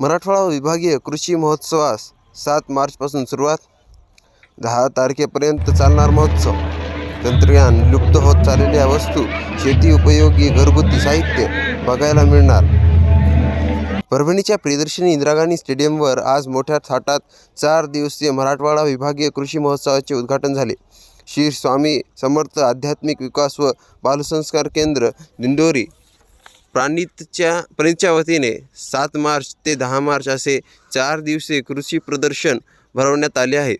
मराठवाडा विभागीय कृषी महोत्सवास सात मार्चपासून सुरुवात. दहा तारखेपर्यंत चालणार महोत्सव. तंत्रज्ञान लुप्त होत चाललेल्या वस्तू शेती उपयोगी घरगुती साहित्य बघायला मिळणार. परभणीच्या प्रियदर्शनी इंदिरा गांधी स्टेडियमवर आज मोठ्या थाटात चार दिवसीय मराठवाडा विभागीय कृषी महोत्सवाचे उद्घाटन झाले. श्री स्वामी समर्थ आध्यात्मिक विकास व बालसंस्कार केंद्र दिंडोरी प्राणितच्या प्रणितच्या वतीने सात मार्च ते दहा मार्च असे चार दिवसीय कृषी प्रदर्शन भरवण्यात आले आहे.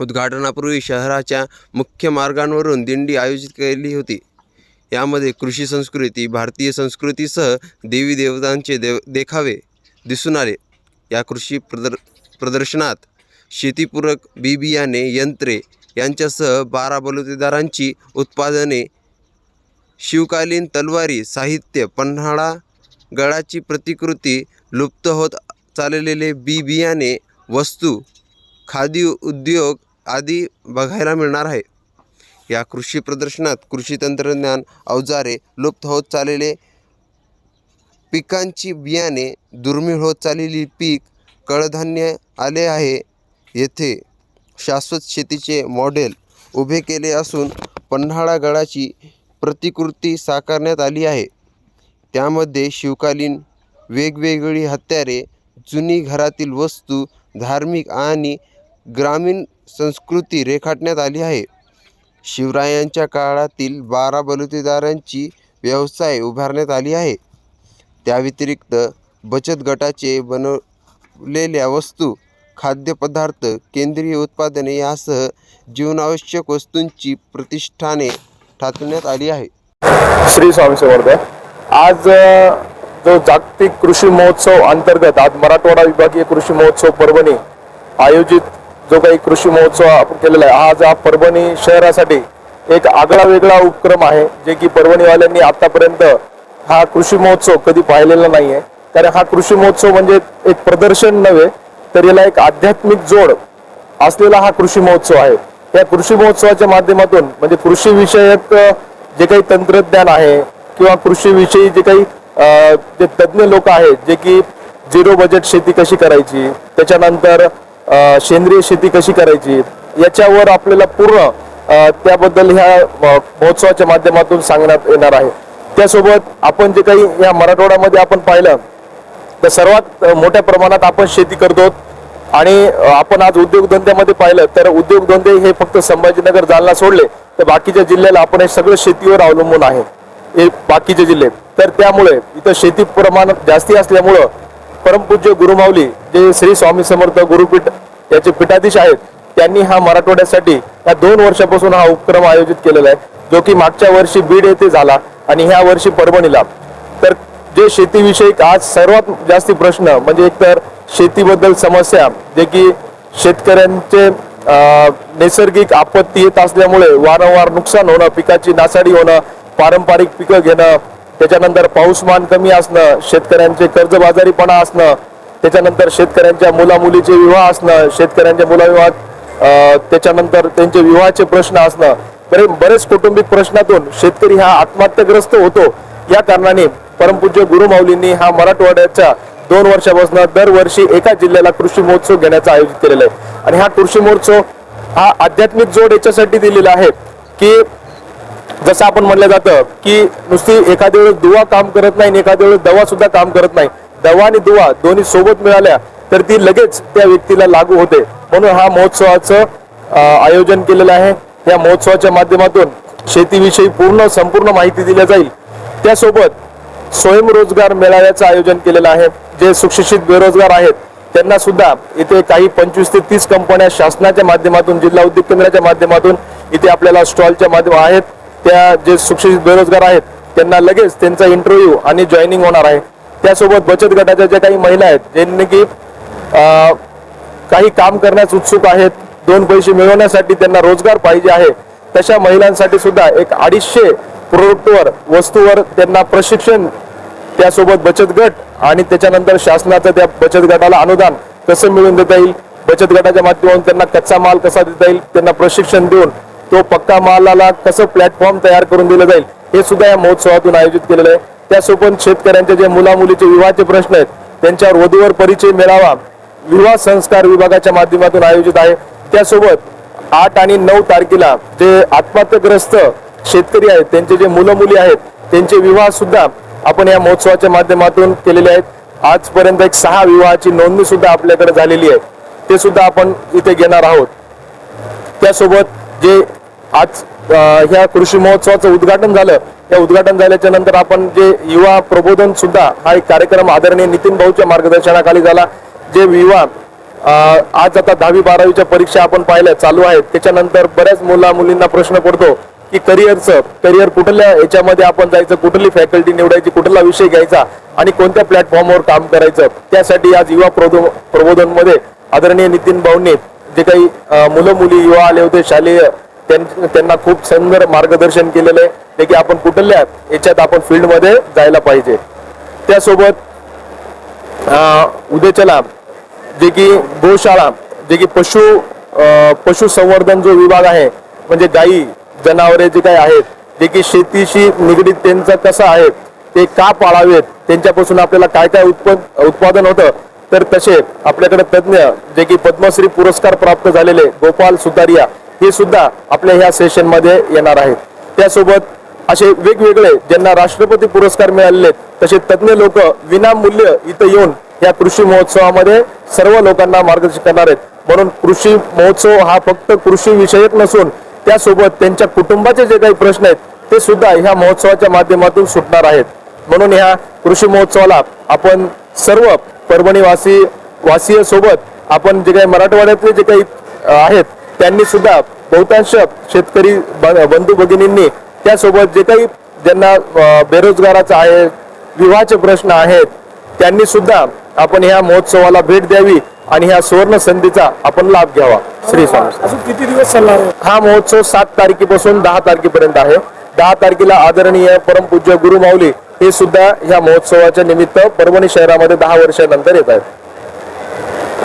उद्घाटनापूर्वी शहराच्या मुख्य मार्गांवरून दिंडी आयोजित केली होती. यामध्ये कृषी संस्कृती भारतीय संस्कृतीसह देवी देवतांचे देव देखावे दिसून आले. या कृषी प्रदर प्रदर्शनात शेतीपूरक बी बियाणे यंत्रे यांच्यासह बारा बलुतेदारांची उत्पादने शिवकालीन तलवारी साहित्य पन्हाळा गडाची प्रतिकृती लुप्त होत चाललेले बी बियाणे वस्तू खादी उद्योग आदी बघायला मिळणार आहे. या कृषी प्रदर्शनात कृषी तंत्रज्ञान अवजारे लुप्त होत चाललेले पिकांची बियाणे दुर्मिळ होत चाललेली पीक कडधान्य आले आहे. येथे शाश्वत शेतीचे मॉडेल उभे केले असून पन्हाळा गडाची प्रतिकृती साकारण्यात आली आहे. त्यामध्ये शिवकालीन वेगवेगळी हत्यारे जुनी घरातील वस्तू धार्मिक आणि ग्रामीण संस्कृती रेखाटण्यात आली आहे. शिवरायांच्या काळातील बारा बलुतेदारांची व्यवसाय उभारण्यात आली आहे. त्या व्यतिरिक्त बचत गटाचे बनवलेल्या वस्तू खाद्यपदार्थ केंद्रीय उत्पादने यासह जीवनावश्यक वस्तूंची प्रतिष्ठाने ठाकण्यात आली आहे. श्री स्वामी समर्थ आज जो जागतिक कृषी महोत्सव अंतर्गत आज मराठवाडा विभागीय कृषी महोत्सव परभणी आयोजित जो काही कृषी महोत्सव आपण केलेला आहे आज हा परभणी शहरासाठी एक आगळा वेगळा उपक्रम आहे जे की परभणीवाल्यांनी आतापर्यंत हा कृषी महोत्सव कधी पाहिलेला नाही आहे कारण हा कृषी महोत्सव म्हणजे एक प्रदर्शन नव्हे तर याला एक आध्यात्मिक जोड असलेला हा कृषी महोत्सव आहे. या कृषी महोत्सवाच्या माध्यमातून म्हणजे कृषी विषयक जे काही तंत्रज्ञान आहे किंवा कृषीविषयी जे काही जे तज्ज्ञ लोक आहेत जे की झिरो बजेट शेती कशी करायची त्याच्यानंतर सेंद्रिय शेती कशी करायची याच्यावर आपल्याला पूर्ण त्याबद्दल ह्या महोत्सवाच्या माध्यमातून सांगण्यात येणार आहे. त्यासोबत आपण जे काही या मराठवाड्यामध्ये आपण पाहिलं तर सर्वात मोठ्या प्रमाणात आपण शेती करतो. आणि आपण आज उद्योगधंद्यामध्ये पाहिलं तर उद्योगधंदे हे फक्त संभाजीनगर जालना सोडले तर बाकीच्या जिल्ह्याला आपण हे सगळं शेतीवर अवलंबून आहे. हे बाकीचे जिल्हे. तर त्यामुळे इथं शेती प्रमाण जास्ती असल्यामुळं परमपूज्य गुरुमाऊली जे श्री स्वामी समर्थ गुरुपीठ याचे पीठाधीश आहेत त्यांनी हा मराठवाड्यासाठी या दोन वर्षापासून हा उपक्रम आयोजित केलेला आहे जो की मागच्या वर्षी बीड येथे झाला आणि ह्या वर्षी परभणीला. तर जे शेतीविषयक आज सर्वात जास्ती प्रश्न म्हणजे एकतर शेतीबद्दल समस्या जे की शेतकऱ्यांचे नैसर्गिक आपत्ती येत असल्यामुळे वारंवार नुकसान होणं पिकाची नासाडी होणं पारंपरिक पिकं घेणं त्याच्यानंतर पाऊसमान कमी असणं शेतकऱ्यांचे कर्जबाजारीपणा असणं त्याच्यानंतर शेतकऱ्यांच्या मुलामुलीचे विवाह असणं शेतकऱ्यांच्या मुलाविवाह त्याच्यानंतर त्यांचे विवाहाचे प्रश्न असणं. बरे बरेच कौटुंबिक प्रश्नातून शेतकरी हा आत्महत्याग्रस्त होतो. या कारणाने परमपूज्य गुरुमाऊलींनी हा मराठवाड्याच्या दोन वर्षापासून दरवर्षी एका जिल्ह्याला कृषी महोत्सव घेण्याचं आयोजित केलेलं आहे. आणि हा कृषी महोत्सव हा आध्यात्मिक जोड याच्यासाठी दिलेला आहे की जसं आपण म्हणलं जातं की नुसती एखाद्या वेळेस दुवा काम करत नाही आणि एखाद्या वेळेस दवा सुद्धा काम करत नाही. दवा आणि दुवा दोन्ही सोबत मिळाल्या तर ती लगेच त्या व्यक्तीला लागू होते. म्हणून हा महोत्सवाचं आयोजन केलेलं आहे. या महोत्सवाच्या माध्यमातून शेतीविषयी पूर्ण संपूर्ण माहिती दिल्या जाईल. त्यासोबत स्वयंरोजगार मेळाव्याचं आयोजन केलेलं आहे. जे सुशिक्षित बेरोजगार आहेत त्यांना सुद्धा इथे काही पंचवीस ते तीस कंपन्या शासनाच्या माध्यमातून जिल्हा उद्योग केंद्राच्या माध्यमातून इथे आपल्याला स्टॉलच्या माध्यम आहेत. त्या जे सुशिक्षित बेरोजगार आहेत त्यांना लगेच त्यांचा इंटरव्ह्यू आणि जॉईनिंग होणार आहे. त्यासोबत बचत गटाच्या ज्या काही महिला आहेत ज्यांनी की काही काम करण्यास उत्सुक आहेत दोन पैसे मिळवण्यासाठी त्यांना रोजगार पाहिजे आहे तशा महिलांसाठी सुद्धा एक अडीचशे प्रोडक्टवर वस्तूवर त्यांना प्रशिक्षण त्यासोबत बचत गट आणि त्याच्यानंतर शासनाचं त्या बचत गटाला अनुदान कसं मिळवून देता येईल? बचत गटाच्या माध्यमातून त्यांना कच्चा माल कसा देता येईल? त्यांना प्रशिक्षण देऊन तो पक्का मालाला कसं प्लॅटफॉर्म तयार करून दिलं जाईल? हे सुद्धा या महोत्सवातून आयोजित केलेलं आहे. त्यासोबत शेतकऱ्यांचे जे मुला मुलीचे विवाहाचे प्रश्न आहेत त्यांच्यावर वधूवर परिचय मिळावा विवाह संस्कार विभागाच्या माध्यमातून आयोजित आहे. त्यासोबत आठ आणि नऊ तारखेला जे आत्महत्याग्रस्त शेतकरी आहेत त्यांचे जे मुलं मुली आहेत त्यांचे विवाह सुद्धा आपण या महोत्सवाच्या माध्यमातून केलेले आहेत. आजपर्यंत एक सहा विवाहाची नोंदणी सुद्धा आपल्याकडे झालेली आहे. ते सुद्धा आपण इथे घेणार आहोत. त्यासोबत जे आज ह्या कृषी महोत्सवाचं उद्घाटन झालं त्या उद्घाटन झाल्याच्यानंतर आपण जे युवा प्रबोधन सुद्धा हा एक कार्यक्रम आदरणीय नितीन भाऊच्या मार्गदर्शनाखाली झाला. जे युवा आज आता दहावी बारावीच्या परीक्षा आपण पाहिल्या चालू आहेत. त्याच्यानंतर बऱ्याच मुला मुलींना प्रश्न पडतो की करिअरचं करिअर कुठल्या याच्यामध्ये आपण जायचं कुठली फॅकल्टी निवडायची कुठला विषय घ्यायचा आणि कोणत्या प्लॅटफॉर्मवर काम करायचं त्यासाठी आज युवा प्रबोधन प्रबोधनमध्ये आदरणीय नितीन भाऊंनी जे काही मुलं मुली युवा आले होते शालेय त्यां- त्यांना खूप सुंदर मार्गदर्शन केलेलं आहे जे की आपण कुठल्या याच्यात आपण फील्डमध्ये जायला पाहिजे. त्यासोबत उद्याच्याला जे की गोशाळा जे की पशु पशुसंवर्धन जो विभाग आहे म्हणजे गायी जनावरे जे काही आहेत जे की शेतीशी निगडीत त्यांचं कसं आहे ते का पाळावेत त्यांच्यापासून आपल्याला काय काय उत्पन्न उत्पादन होतं तर तसे आपल्याकडे तज्ज्ञ जे की पद्मश्री पुरस्कार प्राप्त झालेले गोपाल सुतारिया हे सुद्धा आपल्या ह्या सेशनमध्ये येणार आहेत. त्यासोबत असे वेगवेगळे ज्यांना राष्ट्रपती पुरस्कार मिळालेले तसे तज्ज्ञ लोक विनामूल्य इथं येऊन या कृषी महोत्सवामध्ये सर्व लोकांना मार्गदर्शन करणार आहेत. म्हणून कृषी महोत्सव हा फक्त कृषी विषयक नसून त्यासोबत त्यांच्या कुटुंबाचे जे काही प्रश्न आहेत ते सुद्धा ह्या महोत्सवाच्या माध्यमातून सुटणार आहेत. म्हणून ह्या कृषी महोत्सवाला आपण सर्व परभणीवासी वासीय सोबत आपण जे काही मराठवाड्यातले जे काही आहेत त्यांनी सुद्धा बहुतांश शेतकरी ब- बंधू भगिनींनी त्यासोबत जे काही ज्यांना बेरोजगाराचं बेरोजगाराचा आहे विवाहाचे प्रश्न आहेत त्यांनी सुद्धा आपण ह्या महोत्सवाला भेट द्यावी. आणि ह्या सुवर्ण संधीचा आपण लाभ घ्यावा. श्री स्वामी. अजून किती दिवस चालणार आहे? हा महोत्सव सात तारखेपासून दहा तारखेपर्यंत आहे. दहा तारखेला आदरणीय परमपूज्य गुरु माऊली हे सुद्धा ह्या महोत्सवाच्या निमित्त परभणी शहरामध्ये दहा वर्षानंतर येत आहेत.